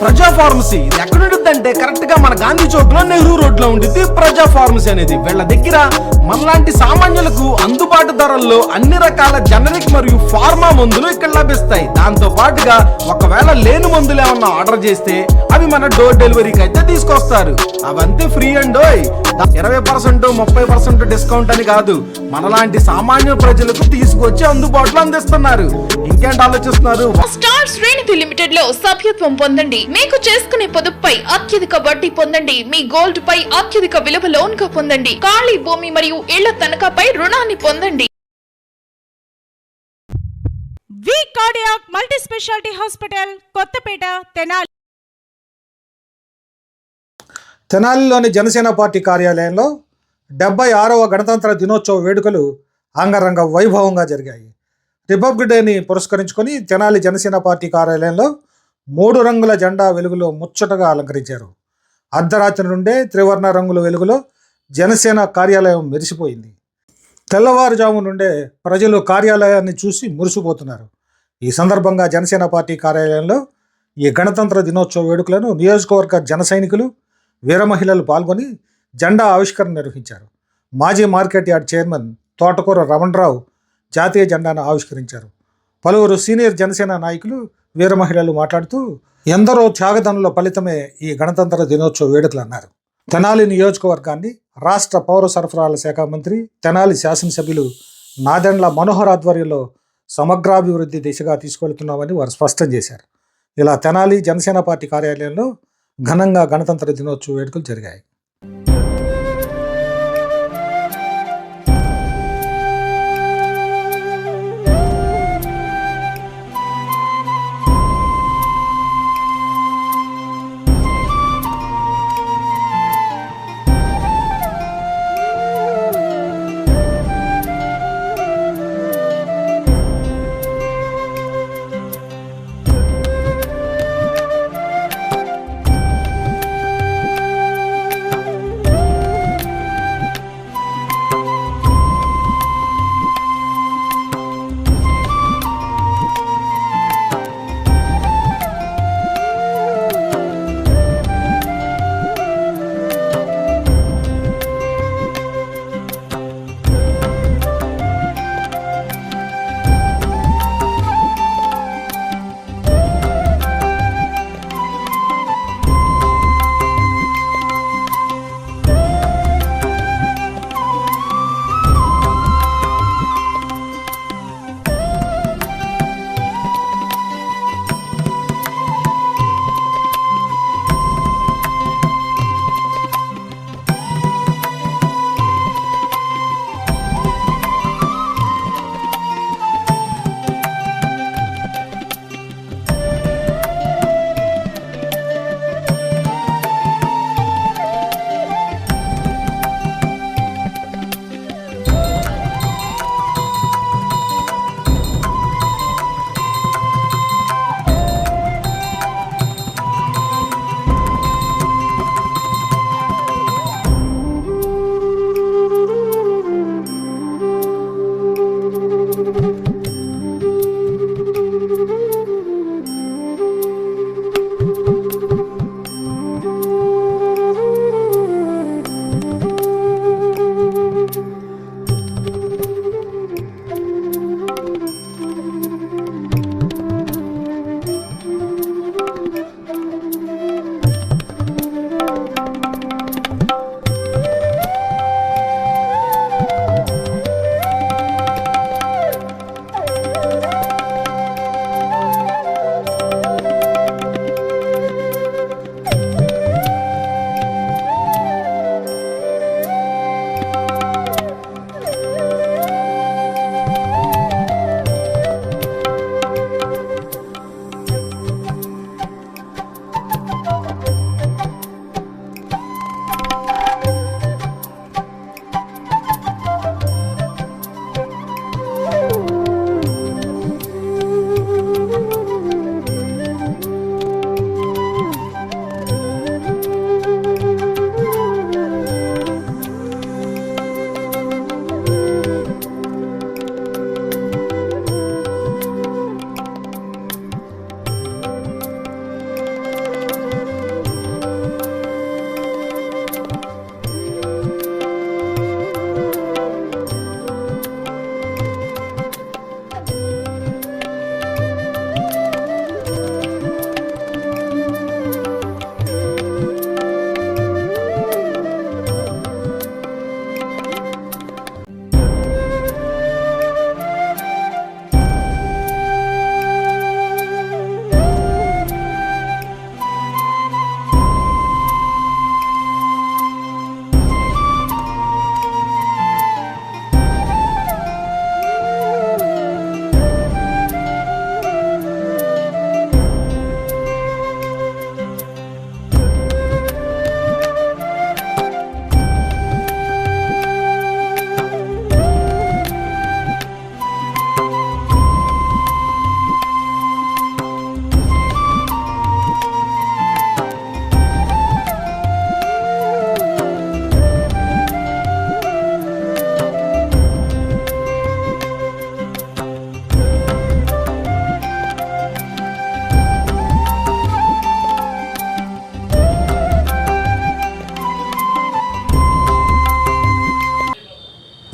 ప్రజా ఫార్మసీ ఇది ఎక్కడ ఏంటంటే కరెక్ట్గా మన గాంధీ చౌక్లో నెహ్రూ రోడ్లో ఉంటుంది ప్రజా ఫార్మసీ అనేది. వీళ్ళ దగ్గర మనలాంటి సామాన్యులకు అందుబాటు ధరల్లో అన్ని రకాల జనరిక్ మరియు ఫార్మా మందులు ఇక్కడ లభిస్తాయి. దాంతో పాటుగా ఒకవేళ లేని మందులు ఏమన్నా ఆర్డర్ చేస్తే అవి మన డోర్ డెలివరీకి అయితే తీసుకొస్తారు. అవంతే ఫ్రీ అండ్ ఇరవై పర్సెంట్ ముప్పై పర్సెంట్ డిస్కౌంట్ అని కాదు. మనలాంటి సామాన్య ప్రజలకు తీసుకొచ్చి అందుబాటులో అందిస్తున్నారు. ఇంకేంటి ఆలోచిస్తున్నారు? స్టార్ శ్రేణిధి లిమిటెడ్లో సభ్యత్వం పొందండి. మీకు చేసుకునే పొదుపుపై అత్యధిక వడ్డీ పొందండి. మీ గోల్డ్ పై అత్యధిక విలువ లోన్గా పొందండి. ఖాళీ భూమి మరియు ఇళ్ళ తనఖాపై రుణాన్ని పొందండి. V cardiac multi speciality hospital Kothapeta Tenali. తెనాలిలోని Janasena party కార్యాలయంలో డెబ్బై ఆరవ గణతంత్ర దినోత్సవ వేడుకలు అంగరంగ వైభవంగా జరిగాయి. రిపబ్లిక్ డేని పురస్కరించుకొని తెనాలి జనసేన పార్టీ కార్యాలయంలో మూడు రంగుల జెండా వెలుగులో ముచ్చటగా అలంకరించారు. అర్ధరాత్రి నుండే త్రివర్ణ రంగుల వెలుగులో జనసేన కార్యాలయం మెరిసిపోయింది. తెల్లవారుజాము నుండే ప్రజలు కార్యాలయాన్ని చూసి మురిసిపోతున్నారు. ఈ సందర్భంగా జనసేన పార్టీ కార్యాలయంలో ఈ గణతంత్ర దినోత్సవ వేడుకలను నియోజకవర్గ జన సైనికులు వీర మహిళలు పాల్గొని జెండా ఆవిష్కరణ నిర్వహించారు. మాజీ మార్కెట్ యార్డ్ చైర్మన్ తోటకూర రమణరావు జాతీయ జెండాను ఆవిష్కరించారు. పలువురు సీనియర్ జనసేన నాయకులు వీర మహిళలు మాట్లాడుతూ ఎందరో త్యాగదనుల ఫలితమే ఈ గణతంత్ర దినోత్సవ వేడుకలు అన్నారు తెనాలి నియోజకవర్గాన్ని రాష్ట్ర పౌర సరఫరాల శాఖ మంత్రి తెనాలి శాసనసభ్యులు నాదెండ్ల మనోహర్ ఆధ్వర్యంలో సమగ్రాభివృద్ధి దిశగా తీసుకెళ్తున్నామని వారు స్పష్టం చేశారు. ఇలా తెనాలి జనసేన పార్టీ కార్యాలయంలో ఘనంగా గణతంత్ర దినోత్సవ వేడుకలు జరిగాయి.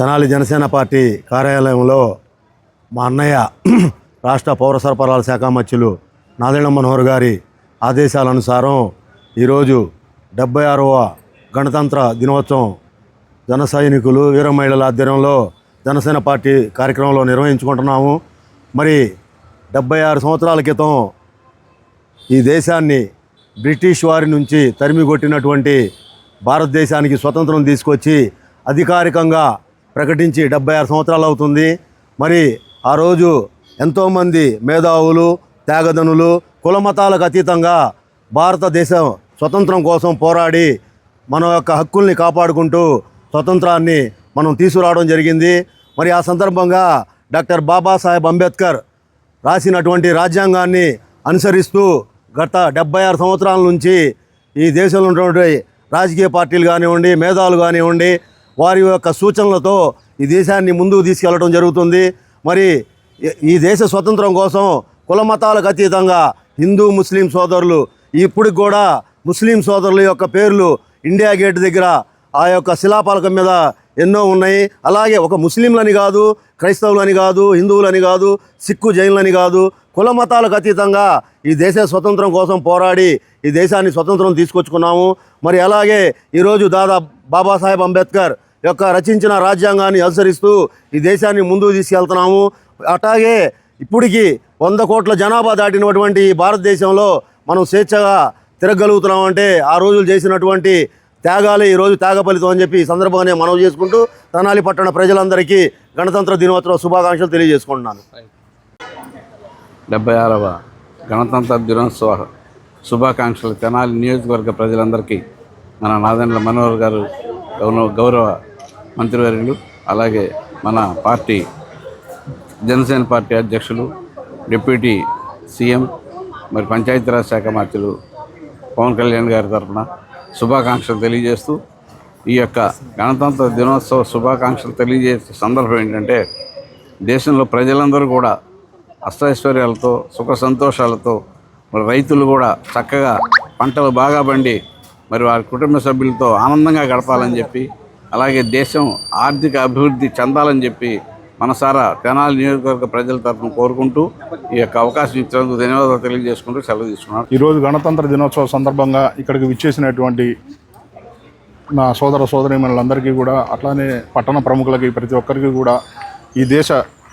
తెనాలి జనసేన పార్టీ కార్యాలయంలో మా అన్నయ్య రాష్ట్ర పౌర సరఫరాల శాఖ మధ్యులు నాదెళ్ళ మనోహర్ గారి ఆదేశాల అనుసారం ఈరోజు డెబ్బై ఆరవ గణతంత్ర దినోత్సవం జన సైనికులు వీర మహిళల ఆధ్వర్యంలో జనసేన పార్టీ కార్యక్రమంలో నిర్వహించుకుంటున్నాము. మరి డెబ్బై ఆరు సంవత్సరాల క్రితం ఈ దేశాన్ని బ్రిటిష్ వారి నుంచి తరిమి కొట్టినటువంటి భారతదేశానికి స్వతంత్రం తీసుకొచ్చి అధికారికంగా ప్రకటించి డెబ్బై ఆరు సంవత్సరాలు అవుతుంది. మరి ఆ రోజు ఎంతోమంది మేధావులు త్యాగదనులు కులమతాలకు అతీతంగా భారతదేశం స్వతంత్రం కోసం పోరాడి మన యొక్క హక్కుల్ని కాపాడుకుంటూ స్వతంత్రాన్ని మనం తీసుకురావడం జరిగింది. మరి ఆ సందర్భంగా డాక్టర్ బాబాసాహెబ్ అంబేద్కర్ రాసినటువంటి రాజ్యాంగాన్ని అనుసరిస్తూ గత డెబ్బై ఆరు సంవత్సరాల నుంచి ఈ దేశంలో ఉన్నటువంటి రాజకీయ పార్టీలు కానివ్వండి మేధావులు కానివ్వండి వారి యొక్క సూచనలతో ఈ దేశాన్ని ముందుకు తీసుకెళ్ళడం జరుగుతుంది. మరి ఈ- దేశ స్వతంత్రం కోసం కుల మతాలకు అతీతంగా హిందూ ముస్లిం సోదరులు ఇప్పటికి కూడా ముస్లిం సోదరుల యొక్క పేర్లు ఇండియా గేట్ దగ్గర ఆ యొక్క శిలాపాలకం మీద ఎన్నో ఉన్నాయి. అలాగే ఒక ముస్లింలని కాదు క్రైస్తవులని కాదు హిందువులని కాదు సిక్కు జైన్లని కాదు కుల మతాలకు అతీతంగా ఈ దేశ స్వతంత్రం కోసం పోరాడి ఈ దేశాన్ని స్వతంత్రం తీసుకొచ్చుకున్నాము. మరి అలాగే ఈరోజు దాదా బాబాసాహెబ్ అంబేద్కర్ యొక్క రచించిన రాజ్యాంగాన్ని అనుసరిస్తూ ఈ దేశాన్ని ముందుకు తీసుకెళ్తున్నాము. అట్లాగే ఇప్పటికీ వంద కోట్ల జనాభా దాటినటువంటి భారతదేశంలో మనం స్వేచ్ఛగా తిరగలుగుతున్నామంటే ఆ రోజులు చేసినటువంటి త్యాగాలు ఈరోజు త్యాగ ఫలితం అని చెప్పి ఈ సందర్భంగానే మనవి చేసుకుంటూ తెనాలి పట్టణ ప్రజలందరికీ గణతంత్ర దినోత్సవ శుభాకాంక్షలు తెలియజేసుకుంటున్నాను. డెబ్బై ఆరవ గణతంత్ర దినోత్సవ శుభాకాంక్షలు తెనాలి నియోజకవర్గ ప్రజలందరికీ మన నాదెండ్ల మనోహర్ గారు గౌరవ గౌరవ మంత్రివర్యులు అలాగే మన పార్టీ జనసేన పార్టీ అధ్యక్షులు డిప్యూటీ సీఎం మరి పంచాయతీరాజ్ శాఖ మంత్రులు పవన్ కళ్యాణ్ గారి తరఫున శుభాకాంక్షలు తెలియజేస్తూ ఈ యొక్క గణతంత్ర దినోత్సవ శుభాకాంక్షలు తెలియజేసే సందర్భం ఏంటంటే దేశంలో ప్రజలందరూ కూడా అష్టైశ్వర్యాలతో సుఖ సంతోషాలతో మరి రైతులు కూడా చక్కగా పంటలు బాగా పండి మరి వారి కుటుంబ సభ్యులతో ఆనందంగా గడపాలని చెప్పి అలాగే దేశం ఆర్థిక అభివృద్ధి చెందాలని చెప్పి మనసారా తెనాలి నియోజకవర్గ ప్రజల తరఫున కోరుకుంటూ ఈ యొక్క అవకాశం ఇచ్చినందుకు ధన్యవాదాలు తెలియజేసుకుంటూ సెలవు తీసుకున్నాను. ఈరోజు గణతంత్ర దినోత్సవ సందర్భంగా ఇక్కడికి విచ్చేసినటువంటి నా సోదర సోదరీమణులందరికీ కూడా అట్లానే పట్టణ ప్రముఖులకి ప్రతి ఒక్కరికి కూడా ఈ దేశ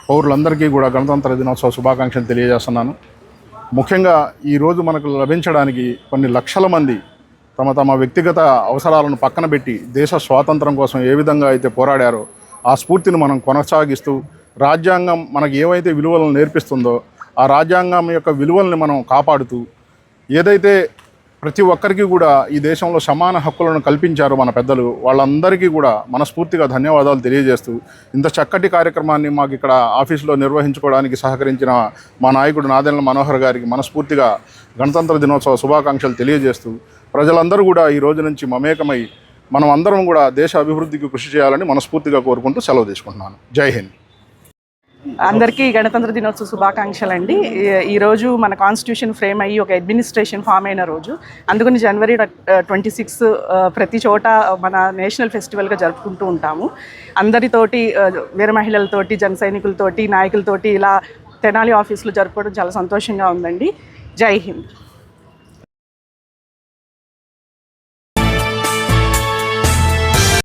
పౌరులందరికీ కూడా గణతంత్ర దినోత్సవ శుభాకాంక్షలు తెలియజేస్తున్నాను. ముఖ్యంగా ఈరోజు మనకు లభించడానికి కొన్ని లక్షల మంది తమ తమ వ్యక్తిగత అవసరాలను పక్కన పెట్టి దేశ స్వాతంత్రం కోసం ఏ విధంగా అయితే పోరాడారో ఆ స్ఫూర్తిని మనం కొనసాగిస్తూ రాజ్యాంగం మనకు ఏవైతే విలువలను నేర్పిస్తుందో ఆ రాజ్యాంగం యొక్క విలువల్ని మనం కాపాడుతూ ఏదైతే ప్రతి ఒక్కరికి కూడా ఈ దేశంలో సమాన హక్కులను కల్పించారు మన పెద్దలు వాళ్ళందరికీ కూడా మనస్ఫూర్తిగా ధన్యవాదాలు తెలియజేస్తూ ఇంత చక్కటి కార్యక్రమాన్ని మాకు ఇక్కడ ఆఫీసులో నిర్వహించుకోవడానికి సహకరించిన మా నాయకుడు నాదెండ్ల మనోహర్ గారికి మనస్ఫూర్తిగా గణతంత్ర దినోత్సవ శుభాకాంక్షలు తెలియజేస్తూ ప్రజలందరూ కూడా ఈ రోజు నుంచి మమేకమై మనం అందరం కూడా దేశ అభివృద్ధికి కృషి చేయాలని మనస్ఫూర్తిగా కోరుకుంటూ సెలవు తీసుకుంటున్నాను. జై హింద్. అందరికీ గణతంత్ర దినోత్సవ శుభాకాంక్షలు అండి ఈరోజు మన కాన్స్టిట్యూషన్ ఫ్రేమ్ అయ్యి ఒక అడ్మినిస్ట్రేషన్ ఫామ్ అయిన రోజు. అందుకని జనవరి ట్వంటీ సిక్స్ ప్రతి చోట మన నేషనల్ ఫెస్టివల్గా జరుపుకుంటూ ఉంటాము. అందరితోటి వీర మహిళలతోటి జన సైనికులతోటి నాయకులతోటి ఇలా తెనాలి ఆఫీసులు జరుపుకోవడం చాలా సంతోషంగా ఉందండి. జై హింద్.